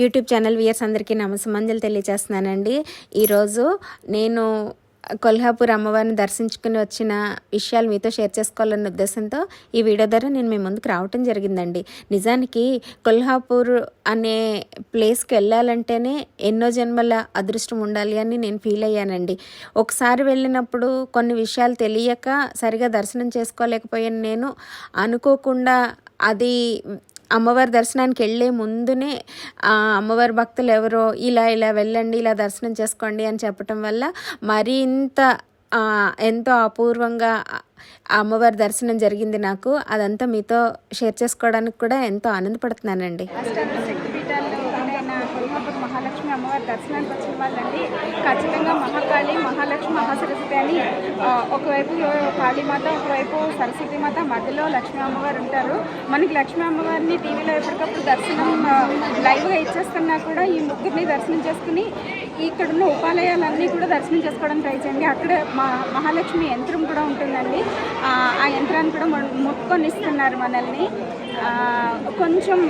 YouTube channel weirs అందరికీ నమస్సమంజలు తెలియజేస్తున్నానండి. ఈరోజు నేను కొల్హాపూర్ అమ్మవారిని దర్శించుకుని వచ్చిన విషయాలు మీతో షేర్ చేసుకోవాలన్న ఉద్దేశంతో ఈ వీడియో ద్వారా నేను మీ ముందుకు రావటం జరిగిందండి. నిజానికి కొల్హాపూర్ అనే ప్లేస్కి వెళ్ళాలంటేనే ఎన్నో జన్మల అదృష్టం ఉండాలి అని నేను ఫీల్ అయ్యానండి. ఒకసారి వెళ్ళినప్పుడు కొన్ని విషయాలు తెలియక సరిగా దర్శనం చేసుకోలేకపోయాను నేను. అనుకోకుండా అది అమ్మవారి దర్శనానికి వెళ్ళే ముందునే అమ్మవారి భక్తులు ఎవరో ఇలా ఇలా వెళ్ళండి ఇలా దర్శనం చేసుకోండి అని చెప్పటం వల్ల మరింత ఎంతో అపూర్వంగా అమ్మవారి దర్శనం జరిగింది నాకు. అదంతా మీతో షేర్ చేసుకోవడానికి కూడా ఎంతో ఆనందపడుతున్నానండి అష్టాదశ శక్తి పీఠాల్లో ఒకటైన కొల్హాపూర్ మహాలక్ష్మి అమ్మవారి దర్శనానికి వచ్చిన వాళ్ళండి. ఖచ్చితంగా మహాకాళి మహాలక్ష్మి మహాసరస్వతి అని ఒకవైపు కాళీమాత ఒకవైపు సరస్వతి మాత మధ్యలో లక్ష్మీ అమ్మవారు ఉంటారు. మనకి లక్ష్మీ అమ్మవారిని టీవీలో ఎప్పటికప్పుడు దర్శనం లైవ్గా ఇచ్చేస్తున్నా కూడా ఈ ముగ్గురిని దర్శనం చేసుకుని ఇక్కడ ఉన్న ఉపాలయాలన్నీ కూడా దర్శనం చేసుకోవడానికి ట్రై చేయండి. అక్కడ మా మహాలక్ష్మి యంత్రం కూడా ఉంటుందండి. ఆ యంత్రాన్ని కూడా ముట్టుకొని ఇస్తున్నారు మనల్ని. కొంచెం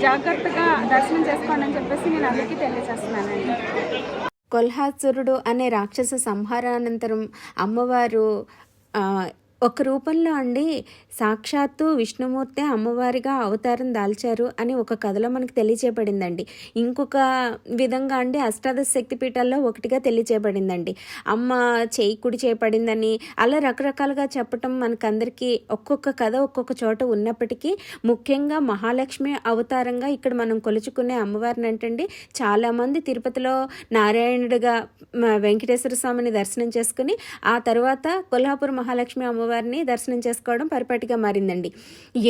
జాగ్రత్తగా దర్శనం చేసుకోండి అని చెప్పేసి నేను అందరికీ తెలియజేస్తున్నానండి. కొల్హాసురుడు అనే రాక్షస సంహారానంతరం అమ్మవారు ఒక రూపంలో అండి సాక్షాత్తు విష్ణుమూర్తి అమ్మవారిగా అవతారం దాల్చారు అని ఒక కథలో మనకు తెలియచేయబడిందండి. ఇంకొక విధంగా అండి అష్టాదశ శక్తి పీఠాల్లో ఒకటిగా తెలియచేయబడిందండి. అమ్మ చేయి కుడి చేయబడిందని అలా రకరకాలుగా చెప్పటం మనకందరికీ ఒక్కొక్క కథ ఒక్కొక్క చోట ఉన్నప్పటికీ ముఖ్యంగా మహాలక్ష్మి అవతారంగా ఇక్కడ మనం కొలుచుకునే అమ్మవారిని అంటండి చాలామంది తిరుపతిలో నారాయణుడిగా వెంకటేశ్వర స్వామిని దర్శనం చేసుకుని ఆ తర్వాత కొల్హాపూర్ మహాలక్ష్మి స్వామివారిని దర్శనం చేసుకోవడం పరిపాటిగా మారిందండి.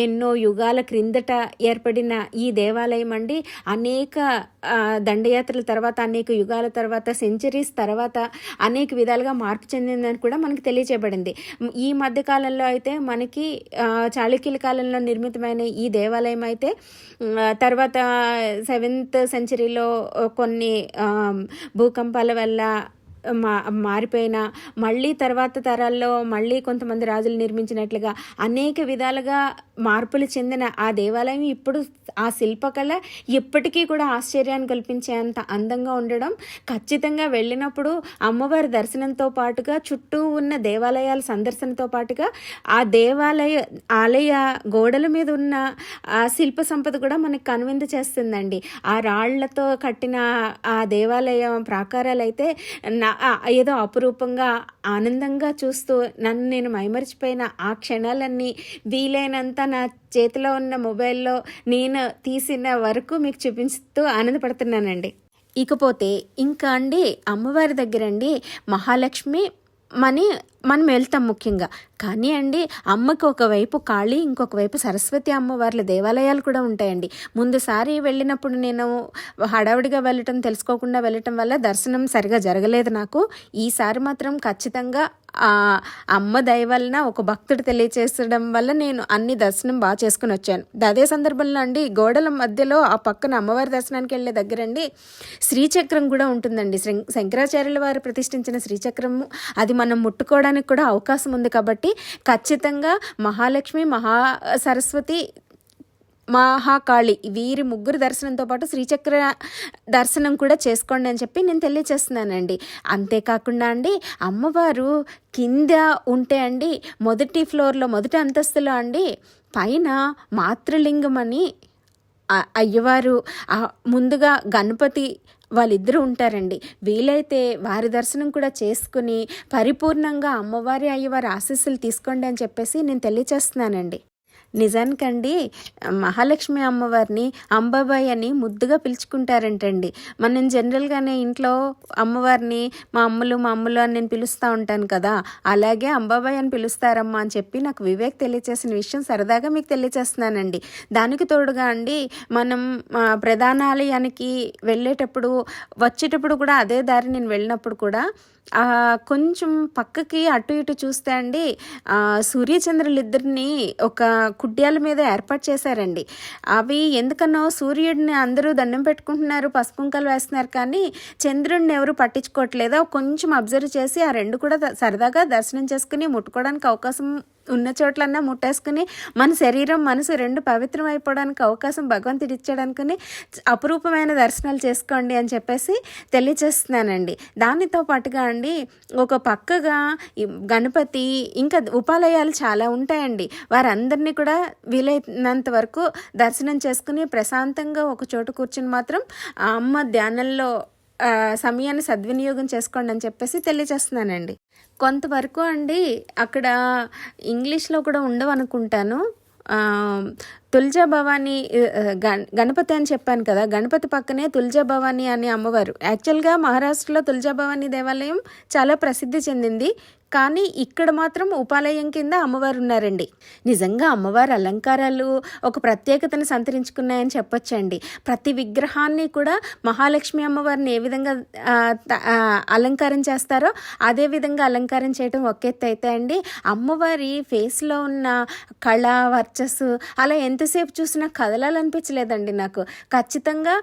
ఎన్నో యుగాల క్రిందట ఏర్పడిన ఈ దేవాలయం అండి. అనేక దండయాత్రల తర్వాత అనేక యుగాల తర్వాత సెంచరీస్ తర్వాత అనేక విధాలుగా మార్పు చెందిందని కూడా మనకు తెలియచేయబడింది. ఈ మధ్యకాలంలో అయితే మనకి చాళుక్యుల కాలంలో నిర్మితమైన ఈ దేవాలయం అయితే తర్వాత సెవెంత్ సెంచరీలో కొన్ని భూకంపాల వల్ల మా మారిపోయిన మళ్ళీ తర్వాత తరాల్లో మళ్ళీ కొంతమంది రాజులు నిర్మించినట్లుగా అనేక విధాలుగా మార్పులు చెందిన ఆ దేవాలయం ఇప్పుడు ఆ శిల్పకళ ఇప్పటికీ కూడా ఆశ్చర్యాన్ని కల్పించేంత అందంగా ఉండడం ఖచ్చితంగా వెళ్ళినప్పుడు అమ్మవారి దర్శనంతో పాటుగా చుట్టూ ఉన్న దేవాలయాల సందర్శనతో పాటుగా ఆ దేవాలయ ఆలయ గోడల మీద ఉన్న ఆ శిల్ప సంపద కూడా మనకు కనువిందు చేస్తుందండి. ఆ రాళ్ళతో కట్టిన ఆ దేవాలయం ప్రాకారాలు అయితే నా ఏదో అపురూపంగా ఆనందంగా చూస్తూ నన్ను నేను మైమరిచిపోయిన ఆ క్షణాలన్నీ వీలైనంత నా చేతిలో ఉన్న మొబైల్లో నేను తీసిన వరకు మీకు చూపిస్తూ ఆనందపడుతున్నానండి. ఇకపోతే ఇంకా అండి అమ్మవారి దగ్గర అండి మహాలక్ష్మి మని మనం వెళ్తాం ముఖ్యంగా. కానీ అండి అమ్మకి ఒకవైపు కాళీ ఇంకొక వైపు సరస్వతి అమ్మవార్ల దేవాలయాలు కూడా ఉంటాయండి. ముందుసారి వెళ్ళినప్పుడు నేను హడావుడిగా వెళ్ళటం తెలుసుకోకుండా వెళ్ళటం వల్ల దర్శనం సరిగా జరగలేదు నాకు. ఈసారి మాత్రం ఖచ్చితంగా ఆ అమ్మ దయ వలన ఒక భక్తుడు తెలియచేసడం వల్ల నేను అన్ని దర్శనం బాగా చేసుకుని వచ్చాను. అదే సందర్భంలో అండి గోడల మధ్యలో ఆ పక్కన అమ్మవారి దర్శనానికి వెళ్ళే దగ్గరండి శ్రీచక్రం కూడా ఉంటుందండి. శ్రీ శంకరాచార్యుల వారు ప్రతిష్ఠించిన శ్రీచక్రము. అది మనం ముట్టుకోవడానికి కూడా అవకాశం ఉంది కాబట్టి ఖచ్చితంగా మహాలక్ష్మి మహా సరస్వతి మహాకాళి వీరి ముగ్గురు దర్శనంతో పాటు శ్రీచక్ర దర్శనం కూడా చేసుకోండి అని చెప్పి నేను తెలియచేస్తున్నానండి. అంతేకాకుండా అండి అమ్మవారు కింద ఉంటే అండి మొదటి ఫ్లోర్లో మొదటి అంతస్తులో అండి పైన మాతృలింగం అని అయ్యవారు ముందుగా గణపతి వాళ్ళిద్దరూ ఉంటారండి. వీలైతే వారి దర్శనం కూడా చేసుకుని పరిపూర్ణంగా అమ్మవారి అయ్యవారి ఆశీస్సులు తీసుకోండి అని చెప్పేసి నేను తెలియచేస్తున్నానండి. నిజానికండి మహాలక్ష్మి అమ్మవారిని అంబాబాయి అని ముద్దుగా పిలుచుకుంటారంటండి. మనం జనరల్గానే ఇంట్లో అమ్మవారిని మా అమ్మలు మా అమ్మలు అని నేను పిలుస్తూ ఉంటాను కదా అలాగే అంబాబాయి అని పిలుస్తారమ్మా అని చెప్పి నాకు వివేక్ తెలియచేసిన విషయం సరదాగా మీకు తెలియచేస్తున్నానండి. దానికి తోడుగా అండి మనం ప్రధానాలయానికి వెళ్ళేటప్పుడు వచ్చేటప్పుడు కూడా అదే దారి నేను వెళ్ళినప్పుడు కూడా కొంచెం పక్కకి అటు ఇటు చూస్తే అండి ఆ, సూర్యచంద్రులు ఇద్దరిని ఒక కుడ్యాల మీద ఏర్పాటు చేశారండి. అవి ఎందుకనో సూర్యుడిని అందరూ దండం పెట్టుకుంటున్నారు పసుపు వేస్తున్నారు కానీ చంద్రుడిని ఎవరు పట్టించుకోవట్లేదు. కొంచెం అబ్జర్వ్ చేసి ఆ రెండు కూడా సరదాగా దర్శనం చేసుకుని ముట్టుకోవడానికి అవకాశం ఉన్న చోట్లన్నా ముట్టేసుకుని మన శరీరం మనసు రెండు పవిత్రం అయిపోవడానికి అవకాశం భగవంతుడు ఇచ్చాడనుకుని అపురూపమైన దర్శనాలు చేసుకోండి అని చెప్పేసి తెలియచేస్తున్నానండి దానితో పాటుగా అండి ఒక పక్కగా గణపతి ఇంకా ఉపాలయాలు చాలా ఉంటాయండి. వారందరినీ కూడా వీలైనంత వరకు దర్శనం చేసుకుని ప్రశాంతంగా ఒక చోట కూర్చుని మాత్రం ఆ అమ్మ ధ్యానంలో సమయాన్ని సద్వినియోగం చేసుకోండి అని చెప్పేసి తెలియజేస్తున్నానండి. కొంతవరకు అండి అక్కడ ఇంగ్లీష్లో కూడా ఉండవు అనుకుంటాను ఆ, తుల్జా భవాని గణ- గణపతి అని చెప్పాను కదా గణపతి పక్కనే తుల్జా భవాని అనే అమ్మవారు. యాక్చువల్గా మహారాష్ట్రలో తుల్జా భవాని దేవాలయం చాలా ప్రసిద్ధి చెందింది. కానీ ఇక్కడ మాత్రం ఉపాలయం కింద అమ్మవారు ఉన్నారండి నిజంగా అమ్మవారి అలంకారాలు ఒక ప్రత్యేకతను సంతరించుకున్నాయని చెప్పొచ్చండి. ప్రతి విగ్రహాన్ని కూడా మహాలక్ష్మి అమ్మవారిని ఏ విధంగా అలంకారం చేస్తారో అదే విధంగా అలంకారం చేయడం ఒక ఎత్తు అయితే అండి. అమ్మవారి ఫేస్లో ఉన్న కళ వర్చస్సు అలా ఎంతసేపు చూసినా కదలాలనిపించలేదండి నాకు. ఖచ్చితంగా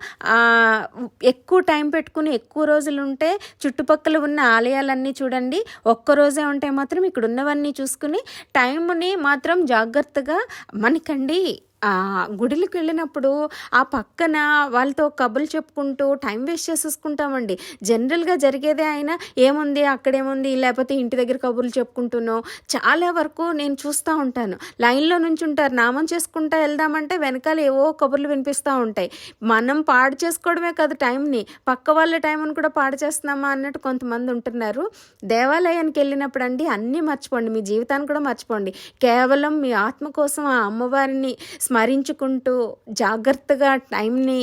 ఎక్కువ టైం పెట్టుకుని ఎక్కువ రోజులు ఉంటే చుట్టుపక్కల ఉన్న ఆలయాలన్నీ చూడండి. ఒక్క రోజే ఉంటే మాత్రం ఇక్కడ ఉన్నవన్నీ చూసుకుని టైంని మాత్రం జాగ్రత్తగా మనకండి ఆ వెళ్ళినప్పుడు ఆ పక్కన వాళ్ళతో కబుర్లు చెప్పుకుంటూ టైం వేస్ట్ చేసేసుకుంటామండి. జనరల్గా జరిగేదే అయినా ఏముంది అక్కడేముంది లేకపోతే ఇంటి దగ్గర కబుర్లు చెప్పుకుంటూనో చాలా వరకు నేను చూస్తూ ఉంటాను. లైన్లో నుంచి ఉంటారు నామం చేసుకుంటా వెళ్దామంటే వెనకాల ఏవో కబుర్లు వినిపిస్తూ ఉంటాయి. మనం పాడు చేసుకోవడమే కాదు టైంని. పక్క వాళ్ళ టైంని కూడా పాడు చేస్తున్నామా అన్నట్టు కొంతమంది ఉంటున్నారు. దేవాలయానికి వెళ్ళినప్పుడు అండి అన్నీ మర్చిపోండి మీ జీవితాన్ని కూడా మర్చిపోండి. కేవలం మీ ఆత్మ కోసం ఆ అమ్మవారిని స్మరించుకుంటూ జాగ్రత్తగా టైంని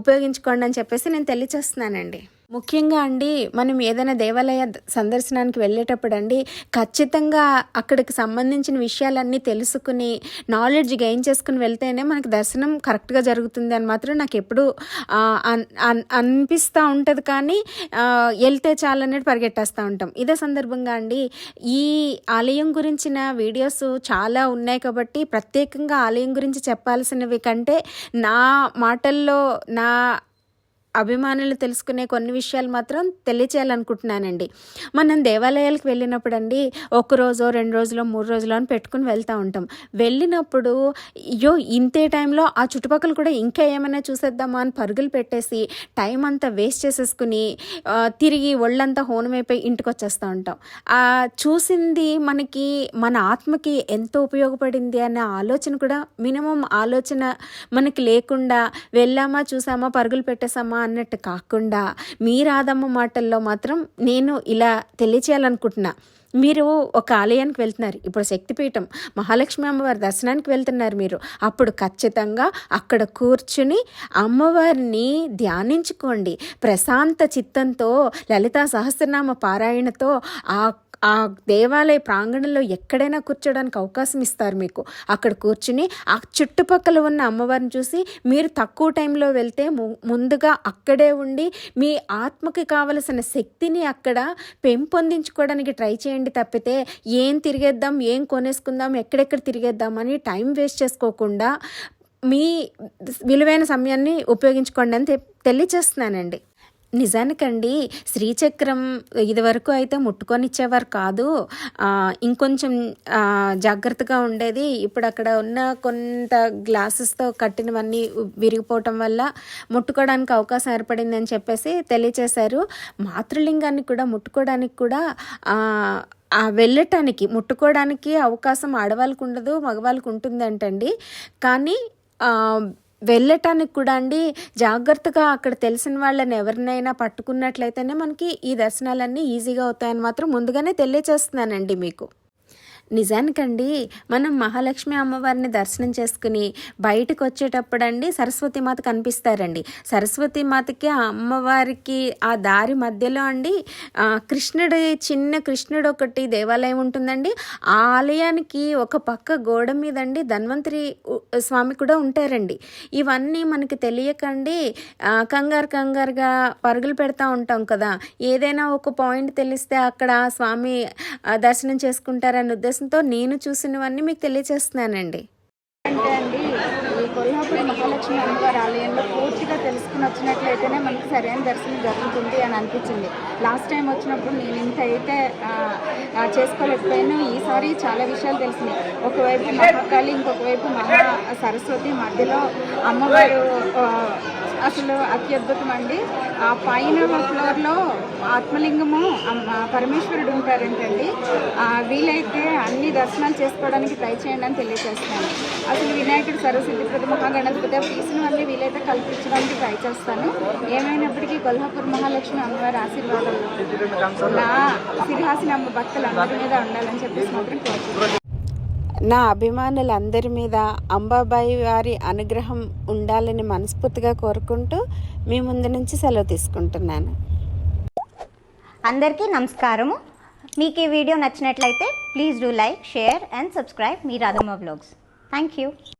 ఉపయోగించుకోండి అని చెప్పేసి నేను తెలియచేస్తున్నానండి. ముఖ్యంగా అండి మనం ఏదైనా దేవాలయ సందర్శనానికి వెళ్ళేటప్పుడు అండి ఖచ్చితంగా అక్కడికి సంబంధించిన విషయాలన్నీ తెలుసుకుని నాలెడ్జ్ గెయిన్ చేసుకుని వెళ్తేనే మనకి దర్శనం కరెక్ట్గా జరుగుతుంది అని మాత్రం నాకు ఎప్పుడు అనిపిస్తూ ఉంటుంది కానీ వెళ్తే చాలన్నట్టు పరిగెట్టేస్తూ ఉంటాం. ఇదే సందర్భంగా అండి ఈ ఆలయం గురించిన వీడియోస్ చాలా ఉన్నాయి కాబట్టి ప్రత్యేకంగా ఆలయం గురించి చెప్పాల్సినవి కంటే నా మాటల్లో నా అభిమానులు తెలుసుకునే కొన్ని విషయాలు మాత్రం తెలియచేయాలనుకుంటున్నానండి. మనం దేవాలయాలకు వెళ్ళినప్పుడు అండి ఒక రోజో రెండు రోజులో మూడు రోజులు అని పెట్టుకుని వెళ్తూ ఉంటాం. వెళ్ళినప్పుడు అయ్యో ఇంతే టైంలో ఆ చుట్టుపక్కల కూడా ఇంకా ఏమైనా చూసేద్దామా అని పరుగులు పెట్టేసి టైం అంతా వేస్ట్ చేసేసుకుని తిరిగి ఒళ్ళంతా హోనమైపోయి ఇంటికి వచ్చేస్తూ ఉంటాం. ఆ చూసింది మనకి మన ఆత్మకి ఎంతో ఉపయోగపడింది అనే ఆలోచన కూడా మినిమం ఆలోచన మనకి లేకుండా వెళ్ళామా చూసామా పరుగులు పెట్టేసామా అన్నట్టు కాకుండా మీ రాధమ్మ మాటల్లో మాత్రం నేను ఇలా తెలియచేయాలనుకుంటున్నా. మీరు ఒక ఆలయానికి వెళ్తున్నారు. ఇప్పుడు శక్తిపీఠం మహాలక్ష్మి అమ్మవారి దర్శనానికి వెళ్తున్నారు మీరు. అప్పుడు ఖచ్చితంగా అక్కడ కూర్చుని అమ్మవారిని ధ్యానించుకోండి. ప్రశాంత చిత్తంతో లలితా సహస్రనామ పారాయణతో ఆ ఆ దేవాలయ ప్రాంగణంలో ఎక్కడైనా కూర్చోడానికి అవకాశం ఇస్తారు మీకు. అక్కడ కూర్చుని ఆ చుట్టుపక్కల ఉన్న అమ్మవారిని చూసి మీరు తక్కువ టైంలో వెళ్తే ముందుగా అక్కడే ఉండి మీ ఆత్మకి కావలసిన శక్తిని అక్కడ పెంపొందించుకోవడానికి ట్రై చేయండి తప్పితే ఏం తిరిగేద్దాం ఏం కొనేసుకుందాం ఎక్కడెక్కడ తిరిగేద్దాం అని టైం వేస్ట్ చేసుకోకుండా మీ విలువైన సమయాన్ని ఉపయోగించుకోండి అని తెలియచేస్తున్నానండి నిజానికండి శ్రీచక్రం ఇదివరకు అయితే ముట్టుకొనిచ్చేవారు కాదు. ఇంకొంచెం జాగ్రత్తగా ఉండేది. ఇప్పుడు అక్కడ ఉన్న కొంత గ్లాసెస్తో కట్టినవన్నీ విరిగిపోవటం వల్ల ముట్టుకోవడానికి అవకాశం ఏర్పడింది అని చెప్పేసి తెలియచేశారు. మాతృలింగాన్ని కూడా ముట్టుకోవడానికి కూడా ఆ, వెళ్ళటానికి ముట్టుకోవడానికి అవకాశం ఆడవాళ్ళకు ఉండదు మగవాళ్ళకు ఉంటుందంటండి. కానీ వెళ్ళటానికి కూడా అండి. జాగ్రత్తగా అక్కడ తెలిసిన వాళ్ళని ఎవరినైనా పట్టుకున్నట్లయితేనే మనకి ఈ దర్శనాలన్నీ ఈజీగా అవుతాయని మాత్రం ముందుగానే తెలియచేస్తున్నానండి మీకు. నిజానికండి మనం మహాలక్ష్మి అమ్మవారిని దర్శనం చేసుకుని బయటకు వచ్చేటప్పుడు అండి సరస్వతి మాత కనిపిస్తారండి. సరస్వతి మాతకి ఆ అమ్మవారికి ఆ దారి మధ్యలో అండి కృష్ణుడి చిన్న కృష్ణుడు ఒకటి దేవాలయం ఉంటుందండి. ఆ ఆలయానికి ఒక పక్క గోడ మీదండి ధన్వంతరి స్వామి కూడా ఉంటారండి. ఇవన్నీ మనకి తెలియకండి కంగారు కంగారుగా పరుగులు పెడతా ఉంటాం కదా. ఏదైనా ఒక పాయింట్ తెలిస్తే అక్కడ స్వామి దర్శనం దర్శనం ఉద్దేశం ఉద్దేశంతో నేను చూసినవన్నీ మీకు తెలియచేస్తున్నానండి. అంటే అండి కొల్హాపూర్ మహాలక్ష్మి అమ్మవారి ఆలయంలో పూర్తిగా తెలుసుకుని వచ్చినట్లయితేనే మనకి సరైన దర్శనం జరుగుతుంది అని అనిపించింది. లాస్ట్ టైం వచ్చినప్పుడు నేను ఇంత అయితే చేసుకోలేకపోయాను. ఈసారి చాలా విషయాలు తెలిసినాయి. ఒకవైపు మహాకాళి ఇంకొక వైపు మహా సరస్వతి మధ్యలో అమ్మవారు అసలు అత్యద్భుతం అండి ఆ పైన ఫ్లోర్లో ఆత్మలింగము పరమేశ్వరుడు ఉంటారంటండి. వీలైతే అన్ని దర్శనాలు చేసుకోవడానికి ట్రై చేయండి అని తెలియజేస్తాను. అసలు వినాయకుడు సరస్వతి ప్రతి మహాగణపతి తీసినవన్నీ వీలైతే కల్పించడానికి ట్రై చేస్తాను. ఏమైనప్పటికీ కొల్హాపూర్ మహాలక్ష్మి అమ్మవారి ఆశీర్వాదం నా సిరిహాసిన అమ్మ భక్తులు అందరి మీద ఉండాలని చెప్పేసి మాత్రం కోరుతున్నాను నా అభిమానులందరి మీద అంబాబాయి వారి అనుగ్రహం ఉండాలని మనస్ఫూర్తిగా కోరుకుంటూ మీ ముందు నుంచి సెలవు తీసుకుంటున్నాను. అందరికీ నమస్కారము. మీకు ఈ వీడియో నచ్చినట్లయితే please do like share and subscribe me Radhamma blogs. Thank you.